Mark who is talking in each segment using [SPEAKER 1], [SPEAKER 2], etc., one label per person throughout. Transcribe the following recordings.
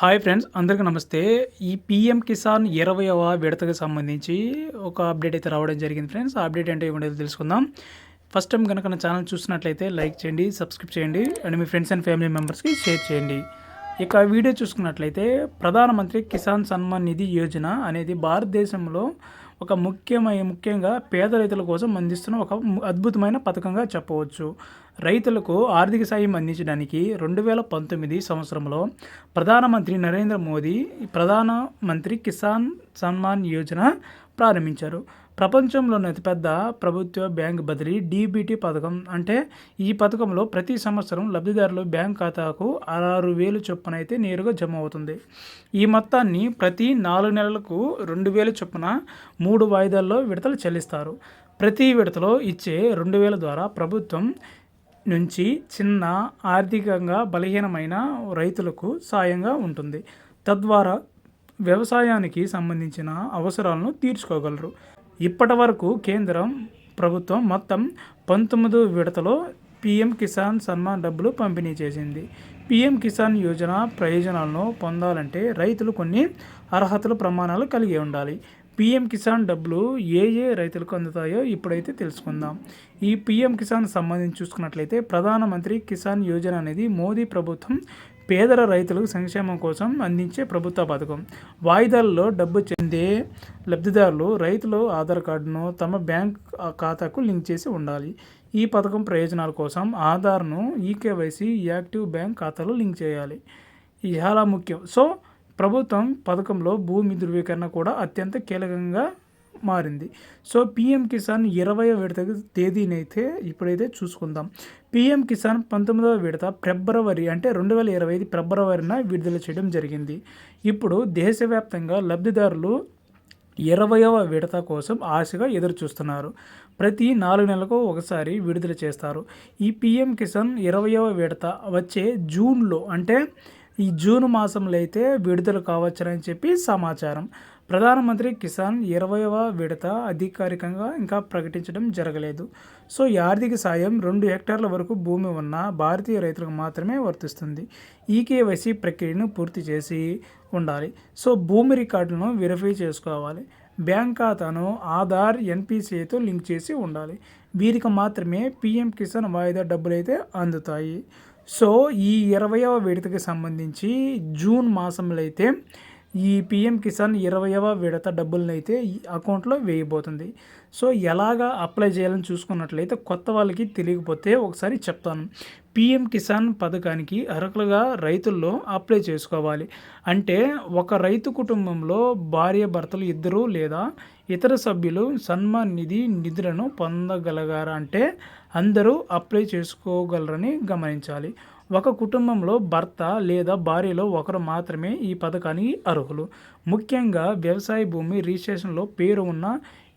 [SPEAKER 1] Hi friends అందరికీ నమస్తే. ఈ పిఎం కిసాన్ ఇరవైవ విడతకు సంబంధించి ఒక అప్డేట్ అయితే రావడం జరిగింది ఫ్రెండ్స్. ఆ అప్డేట్ అంటే ఏముండేది తెలుసుకుందాం. ఫస్ట్ టైం కనుక నా ఛానల్ చూసినట్లయితే లైక్ చేయండి సబ్స్క్రైబ్ చేయండి అండ్ మీ ఫ్రెండ్స్ అండ్ ఫ్యామిలీ మెంబర్స్కి షేర్ చేయండి. ఇక వీడియో చూసుకున్నట్లయితే ప్రధానమంత్రి కిసాన్ సన్మాన్ నిధి యోజన అనేది భారతదేశంలో ఒక ముఖ్యమైన ముఖ్యంగా పేద రైతుల కోసం అందిస్తున్న ఒక అద్భుతమైన పథకంగా చెప్పవచ్చు. రైతులకు ఆర్థిక సాయం అందించడానికి రెండు వేల పంతొమ్మిది సంవత్సరంలో ప్రధానమంత్రి నరేంద్ర మోదీ ప్రధానమంత్రి కిసాన్ సన్మాన్ యోజన ప్రారంభించారు. ప్రపంచంలోని అతిపెద్ద ప్రభుత్వ బ్యాంక్ బదిలీ డీబీటీ పథకం. అంటే ఈ పథకంలో ప్రతి సంవత్సరం లబ్ధిదారులు బ్యాంక్ ఖాతాకు ఆరు వేలు చొప్పున అయితే నేరుగా జమ అవుతుంది. ఈ మొత్తాన్ని ప్రతి నాలుగు నెలలకు రెండు వేలు చొప్పున మూడు వాయిదాల్లో విడతలు చెల్లిస్తారు. ప్రతి విడతలో ఇచ్చే రెండు వేల ద్వారా ప్రభుత్వం నుంచి చిన్న ఆర్థికంగా బలహీనమైన రైతులకు సాయంగా ఉంటుంది. తద్వారా వ్యవసాయానికి సంబంధించిన అవసరాలను తీర్చుకోగలరు. ఇప్పటి వరకు కేంద్రం ప్రభుత్వం మొత్తం పంతొమ్మిది విడతలో పీఎం కిసాన్ సన్మాన్ డబ్బులు పంపిణీ చేసింది. పీఎం కిసాన్ యోజన ప్రయోజనాలను పొందాలంటే రైతులు కొన్ని అర్హతలు ప్రమాణాలు కలిగి ఉండాలి. పీఎం కిసాన్ డబ్బులు ఏ ఏ రైతులకు అందుతాయో ఇప్పుడైతే తెలుసుకుందాం. ఈ పీఎం కిసాన్ సంబంధించి చూసుకున్నట్లయితే ప్రధానమంత్రి కిసాన్ యోజన అనేది మోదీ ప్రభుత్వం పేదల రైతులకు సంక్షేమం కోసం అందించే ప్రభుత్వ పథకం. వాయిదాల్లో డబ్బు చెందే లబ్ధిదారులు రైతులు ఆధార్ కార్డును తమ బ్యాంక్ ఖాతాకు లింక్ చేసి ఉండాలి. ఈ పథకం ప్రయోజనాల కోసం ఆధార్ను ఈకేవైసీ యాక్టివ్ బ్యాంక్ ఖాతాలో లింక్ చేయాలి. ఇది చాలా ముఖ్యం. సో ప్రభుత్వం పథకంలో భూమి ధృవీకరణ కూడా అత్యంత కీలకంగా మారింది. సో పిఎం కిసాన్ ఇరవై విడత తేదీనైతే ఇప్పుడైతే చూసుకుందాం. పిఎం కిసాన్ పంతొమ్మిదవ విడత ఫిబ్రవరి అంటే రెండు వేల ఇరవై ఐదు ఫిబ్రవరిన విడుదల చేయడం జరిగింది. ఇప్పుడు దేశవ్యాప్తంగా లబ్ధిదారులు ఇరవయవ విడత కోసం ఆశగా ఎదురు చూస్తున్నారు ప్రతి నాలుగు నెలలకు ఒకసారి విడుదల చేస్తారు. ఈ పిఎం కిసాన్ ఇరవయవ విడత వచ్చే జూన్లో అంటే ఈ జూన్ మాసంలో అయితే విడుదల కావచ్చని చెప్పి సమాచారం. ప్రధానమంత్రి కిసాన్ ఇరవైవ విడత అధికారికంగా ఇంకా ప్రకటించడం జరగలేదు. సో ఈ ఆర్థిక సాయం రెండు హెక్టార్ల వరకు భూమి ఉన్న భారతీయ రైతులకు మాత్రమే వర్తిస్తుంది. ఈ కేవైసీ ప్రక్రియను పూర్తి చేసి ఉండాలి. సో భూమి రికార్డులను వెరిఫై చేసుకోవాలి. బ్యాంక్ ఖాతాను ఆధార్ ఎన్పిసిఐతో లింక్ చేసి ఉండాలి. వీరికి మాత్రమే పిఎం కిసాన్ వాయిదా డబ్బులు అయితే అందుతాయి. సో ఈ ఇరవయవ విడతకి సంబంధించి జూన్ మాసంలో అయితే ఈ పిఎం కిసాన్ ఇరవైవ విడత డబ్బులను అయితే అకౌంట్లో వేయబోతుంది. సో ఎలాగా అప్లై చేయాలని చూసుకున్నట్లయితే కొత్త వాళ్ళకి తెలియకపోతే ఒకసారి చెప్తాను. పిఎం కిసాన్ పథకానికి అర్హులుగా రైతుల్లో అప్లై చేసుకోవాలి. అంటే ఒక రైతు కుటుంబంలో భార్య భర్తలు ఇద్దరు లేదా ఇతర సభ్యులు సన్మాన్ నిధి నిధులను పొందగలగారా అంటే అందరూ అప్లై చేసుకోగలరని గమనించాలి. ఒక కుటుంబంలో భర్త లేదా భార్యలో ఒకరు మాత్రమే ఈ పథకానికి అర్హులు. ముఖ్యంగా వ్యవసాయ భూమి రిజిస్ట్రేషన్లో పేరు ఉన్న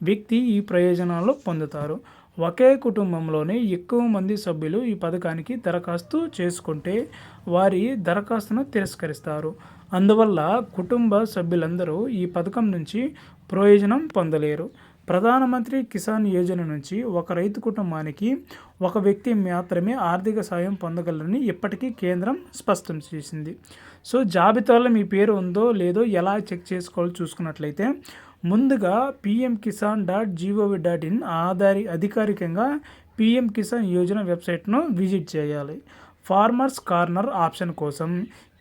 [SPEAKER 1] వ్యక్తి ఈ ప్రయోజనాలు పొందుతారు. ఒకే కుటుంబంలోనే ఎక్కువ మంది సభ్యులు ఈ పథకానికి దరఖాస్తు చేసుకుంటే వారి దరఖాస్తును తిరస్కరిస్తారు. అందువల్ల కుటుంబ సభ్యులందరూ ఈ పథకం నుంచి ప్రయోజనం పొందలేరు. ప్రధానమంత్రి కిసాన్ యోజన నుంచి ఒక రైతు కుటుంబానికి ఒక వ్యక్తి మాత్రమే ఆర్థిక సాయం పొందగలరని ఇప్పటికీ కేంద్రం స్పష్టం చేసింది. సో జాబితాలో మీ పేరు ఉందో లేదో ఎలా చెక్ చేసుకోవాలో చూసుకున్నట్లయితే ముందుగా PM Kisan dot gov dot in ఆధారి అధికారికంగా పిఎం కిసాన్ యోజన వెబ్సైట్ను విజిట్ చేయాలి. ఫార్మర్స్ కార్నర్ ఆప్షన్ కోసం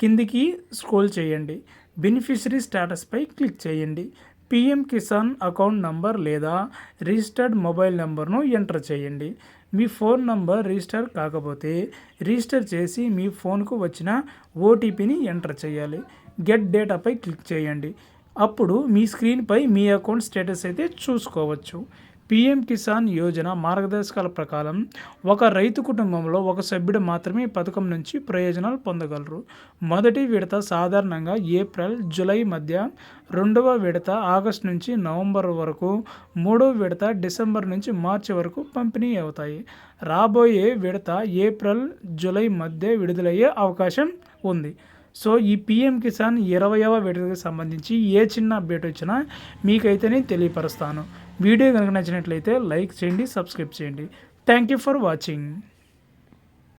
[SPEAKER 1] కిందికి స్క్రోల్ చేయండి. బెనిఫిషరీ స్టేటస్పై క్లిక్ చేయండి. పిఎం కిసాన్ అకౌంట్ నంబర్ లేదా రిజిస్టర్డ్ మొబైల్ నెంబర్ను ఎంటర్ చేయండి. మీ ఫోన్ నంబర్ రిజిస్టర్ కాకపోతే రిజిస్టర్ చేసి మీ ఫోన్కు వచ్చిన ఓటీపీని ఎంటర్ చేయాలి. గెట్ డేటాపై క్లిక్ చేయండి. అప్పుడు మీ స్క్రీన్పై మీ అకౌంట్ స్టేటస్ అయితే చూసుకోవచ్చు. పీఎం కిసాన్ యోజన మార్గదర్శకాల ప్రకారం ఒక రైతు కుటుంబంలో ఒక సభ్యుడు మాత్రమే పథకం నుంచి ప్రయోజనాలు పొందగలరు. మొదటి విడత సాధారణంగా ఏప్రిల్ జూలై మధ్య రెండవ విడత ఆగస్టు నుంచి నవంబర్ వరకు మూడవ విడత డిసెంబర్ నుంచి మార్చి వరకు పంపిణీ అవుతాయి. రాబోయే విడత ఏప్రిల్ జూలై మధ్య విడుదలయ్యే అవకాశం ఉంది. సో ఈ పిఎం కిసాన్ ఇరవయవ విడతకు సంబంధించి ఏ చిన్న అప్డేట్ వచ్చినా మీకైతేనే తెలియపరుస్తాను. వీడియో కనుక నచ్చినట్లయితే లైక్ చేయండి సబ్స్క్రైబ్ చేయండి. Thank you for watching